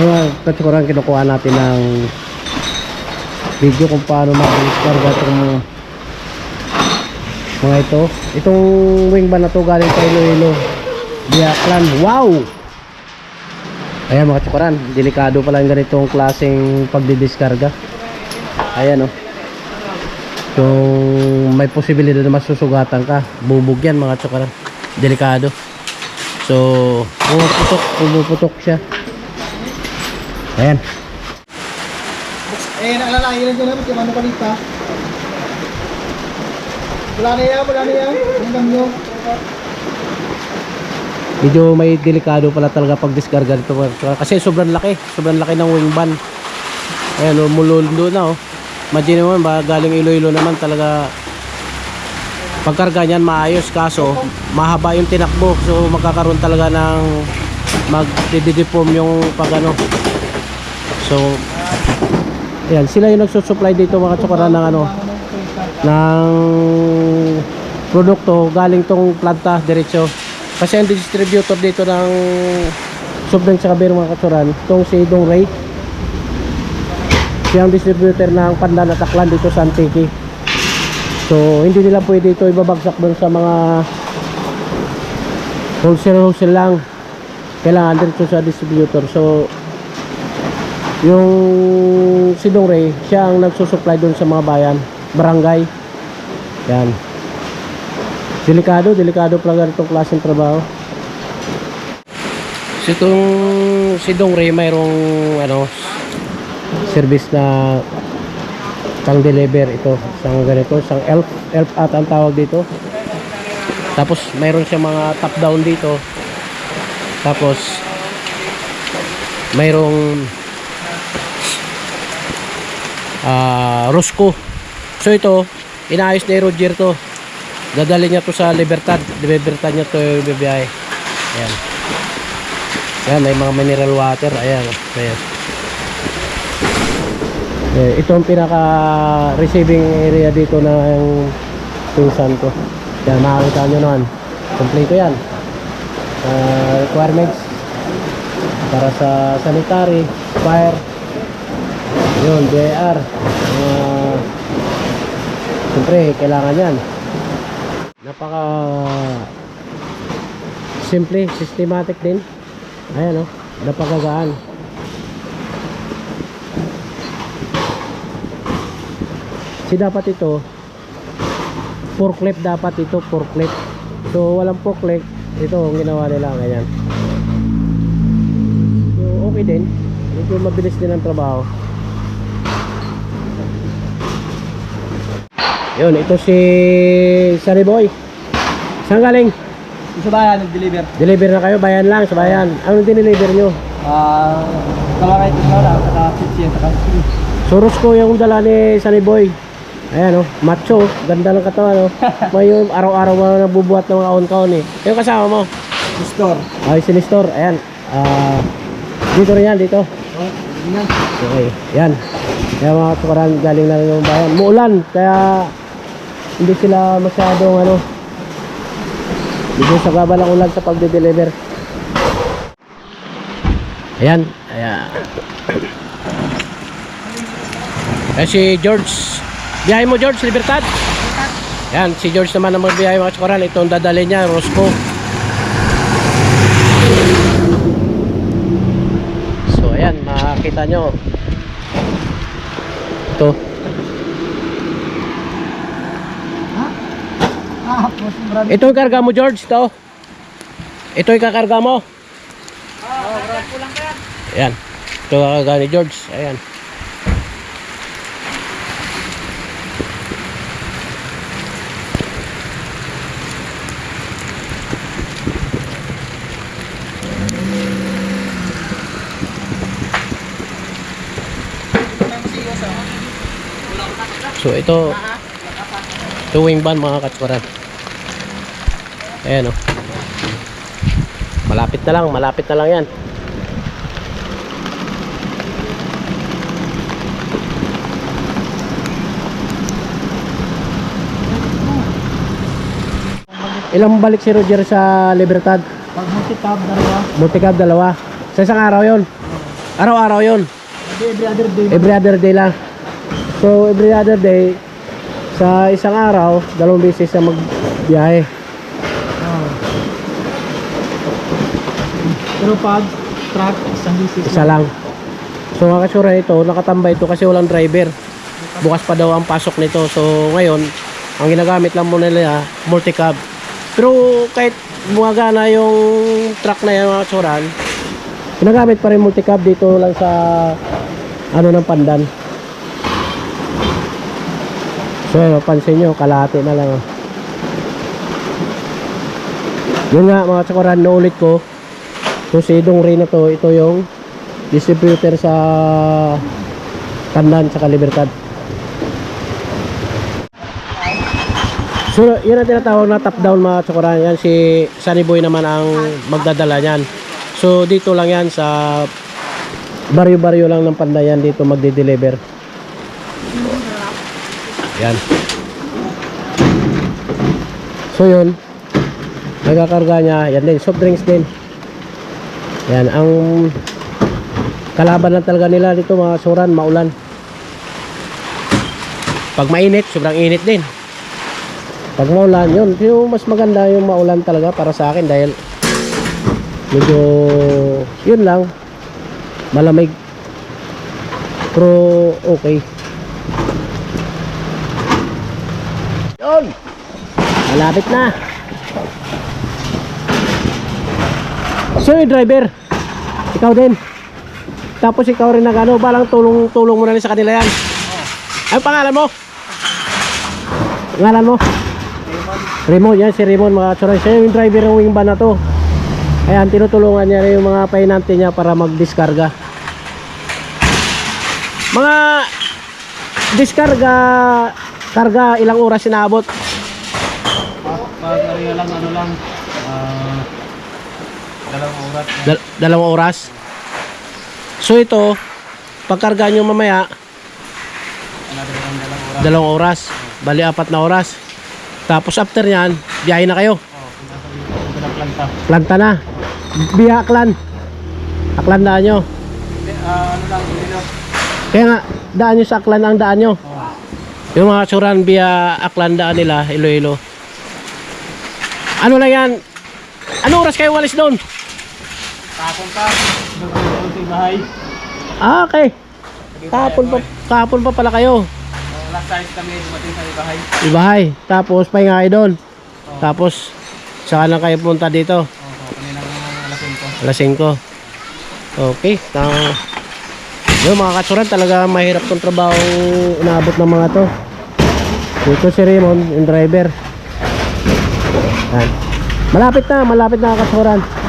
Kaya katsukuran kinukuha natin ng video kung paano mag-discarga itong mga ito. Itong wing ban na to galing sa Iloilo. Biaklan. Wow! Ayan mga katsukuran, delikado pala yung ganitong klaseng pagdidiskarga. Ayan oh. Kung may posibilidad na masusugatan ka, bubog yan mga katsukuran. Delikado. So, pumuputok, pumuputok siya. Ayan. Eh, naalala, yun din naman, kung ano palita. Wala na yan, wala na yan. Hanggang nyo. Medyo may delikado pala talaga pag diskarga dito. Kasi sobrang laki. Sobrang laki ng wing ban. Ayan, oh, mulundo na oh. Imagine mo, ba, galing Iloilo naman talaga pagkarga niyan maayos kaso mahaba yung tinakbo so magkakaroon talaga ng magdidideform yung pag ano so ayan sila yung nagsusupply dito mga tsukara ng ano ng produkto galing tong planta diretso. Kasi ang distributor dito ng soft sa kabiro mga katsuran itong si Dong Ray. Siya ang distributor ng pandan at aklan dito sa Antique. So hindi nila pwede ito ibabagsak doon sa mga wholesale wholesale lang. Kailangan dito sa distributor. So yung si Dong Ray siya ang nagsusupply doon sa mga bayan barangay. Yan. Delikado delikado pala ganitong klaseng trabaho. So itong si Dong Ray mayroong ano service na pang deliver ito. Isang ganito isang elf elf at ang tawag dito. Tapos mayroon siya mga top down dito. Tapos mayroong ah Rosco. So ito inaayos ni Roger to. Dadali niya to sa Libertad. Libertad niya to yung bibiyahe. Ayan. Ayan may mga mineral water. Ayan ayan. Eh, ito ang pinaka receiving area dito ng pinsan ko. Yan makakita nyo naman. Kompleto yan. Ah, requirements. Para sa sanitary fire yun DIR uh, siyempre kailangan yan. Napaka simple systematic din. Ayan o napakagaan kasi dapat ito forklift dapat ito forklift. So walang forklift ito ang ginawa nila ganyan. So okay din. Medyo mabilis din ang trabaho yun ito si Sunny Boy saan galing? Isa ba yan, nag-deliver? deliver na kayo bayan lang sa bayan anong dineliver nyo? Ah, kalakay ito na saka sitsi, saka sitsi. Ko yung dala ni Sunny Boy Ayan oh, macho, ganda ng katawan oh. May yung araw-araw mo nabubuhat ng mga on-kaon eh. Yung kasama mo? Store. Ay, si Nestor. Ayan. Ah, dito rin yan, dito. Oh, yan. Okay, yan. Kaya mga tukaran galing na rin ng bayan. Muulan, kaya hindi sila masyadong ano. Dito sa gaba ng ulan sa pagde-deliver. Ayan, ayan. Ayan si George. Biyahe mo George, Libertad? Yan, si George naman ang magbiyahe mga tukaran. Ito ang dadali niya, Roscoe. So ayan, makakita nyo. Ito. Ah, mas marami. Ito yung karga mo George, ito. Ito yung kakarga mo. Ayan. Ito yung kakarga ni George. Ayan. So ito ito wing ban mga katswaran. Ayan o. Malapit na lang, malapit na lang yan. Ilang balik si Roger sa Libertad? Pag multi-tab, dalawa. Multicab dalawa. Sa isang araw yon. Araw-araw yon Every other day. Every other day lang. So, every other day, sa isang araw, dalawang beses na magbiyahe. Pero pag truck, isang bisis Isa lang. So, mga kasura ito, nakatambay ito kasi walang driver. Bukas pa daw ang pasok nito. So, ngayon, ang ginagamit lang muna nila, multi-cab. Pero kahit bumagana yung truck na yan mga kasuran, ginagamit pa rin multi-cab dito lang sa ano ng pandan. So, yun, pansin nyo, kalahati na lang. Yun nga mga kasuran, naulit ko, So si Dong Ray na to, ito yung distributor sa Pandan sa Libertad. So yun ang tinatawag na top down mga tsukuran. Yan si Sunny Boy naman ang magdadala niyan. So dito lang yan sa baryo-baryo lang ng Pandan yan dito magde-deliver. Yan. So yun, nagkakarga niya, yan din, soft drinks din. Yan, ang kalaban lang talaga nila dito mga suran, maulan. Pag mainit, sobrang init din. Pag maulan, yun, yung mas maganda yung maulan talaga para sa akin dahil medyo, yun lang, malamig. Pero okay. Yun! Malapit na. Yung driver, ikaw din. Tapos ikaw rin nag ano, balang tulong tulong mo na rin sa kanila yan. Ano pangalan mo? Pangalan mo? Raymond, yan si Raymond mga tsuray. Siya yung driver ng wing van na to. Ayan, tinutulungan niya rin yung mga painante niya para mag-discarga. Mga diskarga, karga, ilang oras inaabot? Pag area lang, ano lang, ah, dalawang oras. Dal- dalawang oras. So ito, pagkarga nyo mamaya, dalawang oras. dalawang oras. Bali, apat na oras. Tapos after nyan, biyahe na kayo. Oh, planta. Planta na. Biya Aklan. Aklan daan nyo. Hindi, ah, ano lang. Kaya nga, daan nyo sa Aklan ang daan nyo. Oh. Yung mga suran biya Aklan daan nila, Iloilo. Ano lang yan? Ano oras kayo walis doon? Tapon pa, doon sa bahay. Ah, okay. Kahapon pa, kahapon pa pala kayo. Oh, last time kami dumating sa bahay. Ibahay. Tapos pahinga kayo doon. Tapos, saka lang kayo punta dito. Oh, so, kanina alas 5. Alas 5. Okay. Uh, yung mga katsuran talaga mahirap tong trabaho inaabot ng mga to. Dito si Raymond, yung driver. Yan. Malapit na, malapit na katsuran.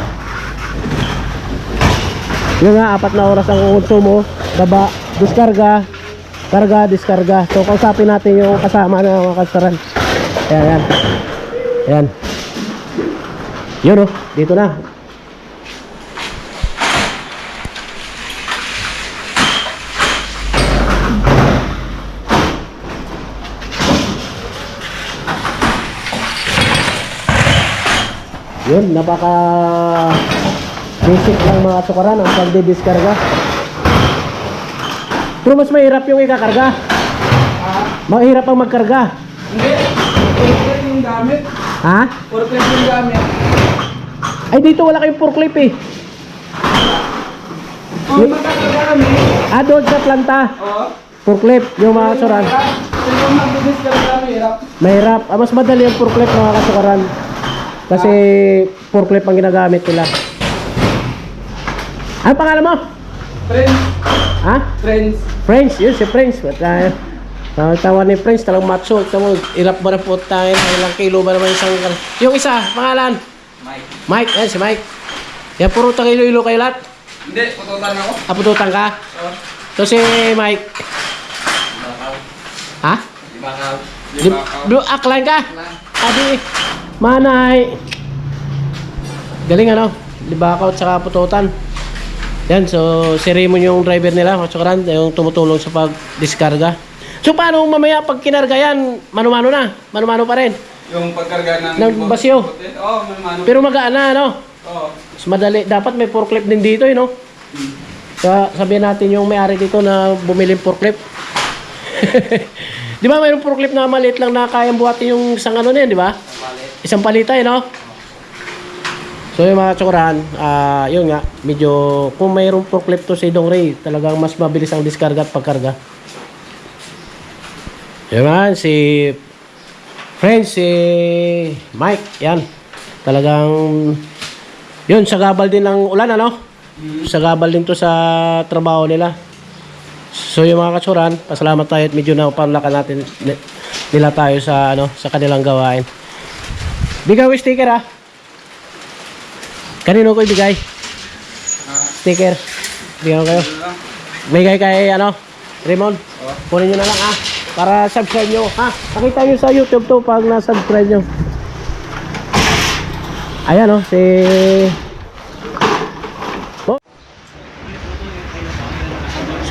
Yung nga, apat na oras ang konsumo. Baba, diskarga, karga, diskarga. So, kausapin natin yung kasama na mga katsuran. Ayan, ayan. Ayan. Yun oh, dito na. Yun, napaka basic lang mga sukaran ang pagdidiskarga. Pero mas mahirap yung ikakarga. Mahirap ang magkarga. Hindi, forklift yung gamit. Ha? Forklift yung gamit. Ay dito wala kayong forklift eh. Kung magkakaga kami, Ah, doon sa planta. oh, Forklift, yung mga. Pero kung magbibis ka rin kami, hirap. Mahirap. Ah, mas madali yung forklift mga kasukaran. Kasi forklift ang ginagamit nila. Ano pangalan mo? Friends, Ha? friends. French, yun si French. But, uh, uh, tawa ni French, talang macho. Tamo, ilap ba na po tayo? Ilang kilo ba naman isang... Yung isa, pangalan? Mike. Mike, yan si Mike. Yan, puro taga Iloilo kayo lahat. Hindi, pututan ako. Apututan ka. Oh, So si Mike. bakaw. Ha? Libakaw. Di, di, aklan ka? Adi, manay. Galing ano? Libakaw at saka pututan. Yan, so si Raymond yung driver nila, Matsukaran, yung tumutulong sa pag-diskarga. So paano mamaya pag kinarga yan, mano-mano na? Mano-mano pa rin. Yung pagkarga ng... Ng basyo. Oo, oh, manmano. Pero magaan na, ano? Oo. Mas madali. Dapat may forklift din dito, eh, no? Sa sabihin natin yung may-ari dito na bumili ng forklift. di ba mayroong forklift na maliit lang na kayang buhatin yung isang ano na yun, di ba? Isang palita, eh, no? So yung mga tsukuran, ah yun nga, medyo kung mayroong forklift to si Dong Ray, talagang mas mabilis ang diskarga at pagkarga. Yun nga, si friends, si Mike, yan. Talagang, yun, sagabal din ng ulan, ano? Sagabal din to sa trabaho nila. So yung mga katsuran, pasalamat tayo at medyo napanlakan natin ni- nila tayo sa ano sa kanilang gawain. Yung sticker ah. Kanino ko ibigay? Sticker. Bigyan ko kayo. Bigay kay ano, Raymond. Kunin nyo na lang ah. Para subscribe nyo ha. Pakita nyo sa YouTube to pag na-subscribe nyo. Ayan oh, si...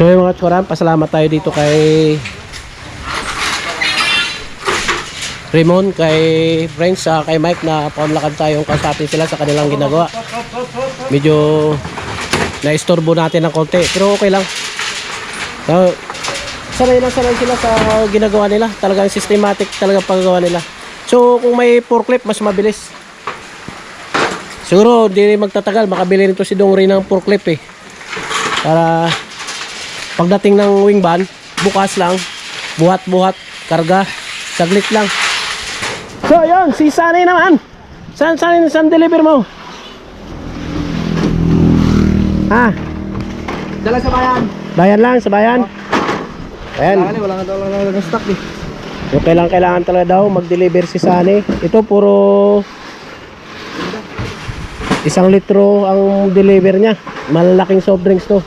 So yung mga tsuran, pasalamat tayo dito kay Raymond, kay Friends, sa kay Mike na paunlakan tayong kausapin sila sa kanilang ginagawa. Medyo na-istorbo natin ng konti, pero okay lang. So, sanay na sanay sila sa ginagawa nila. Talagang systematic talaga paggawa nila. So, kung may forklift, mas mabilis. Siguro, hindi magtatagal. Makabili nito si Dongri ng forklift eh. Para pagdating ng wing van, bukas lang, buhat-buhat, karga, saglit lang. So, yun, si Sanay naman. San, san, san deliver mo? Ha? Dala sa bayan. Bayan lang, sa bayan. Ayan. Wala wala nga daw lang ng stock eh. Yung kailangan, kailangan talaga daw mag-deliver si Sunny. Ito puro isang litro ang deliver niya. Malalaking soft drinks to.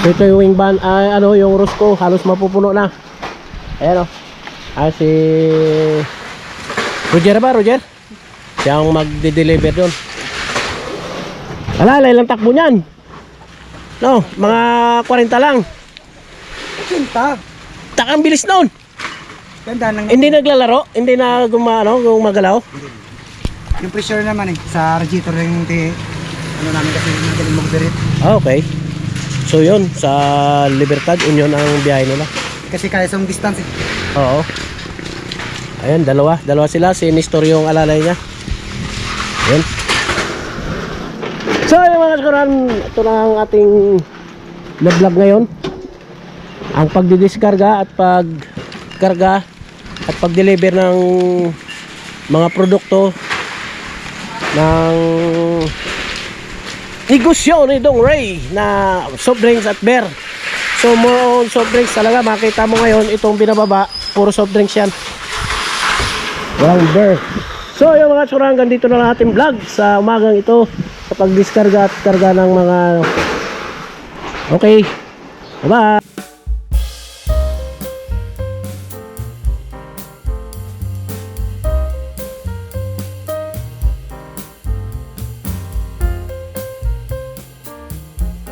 Ito yung wing ban, ay ano, yung Rosco, halos mapupuno na. Ayan o. Ah, si Roger ba, Roger? Siya ang magde-deliver doon. Wala, ilang takbo niyan. No, mga 40 lang. Pinta. Takang bilis noon. Ganda ng Hindi naglalaro? Hindi na gumano, gumagalaw? yung pressure naman eh sa radiator yung ti ano namin kasi magaling magbirit. Ah, okay. So yun, sa Libertad, Union ang biyahe nila. Kasi kaya sa distance eh. Oo. Ayan, dalawa. Dalawa sila. Si yung alalay niya. Ayan. So, yung mga karan, ito na ang ating vlog ngayon. Ang pagdidiskarga at pagkarga at pag-deliver ng mga produkto ng negosyo ni Dong Ray na soft drinks at beer. So more on soft drinks talaga makita mo ngayon itong binababa puro soft drinks yan. Walang beer. So yung mga tsura hanggang dito na lang ating vlog sa umagang ito sa pagdiskarga at karga ng mga Okay. Bye-bye.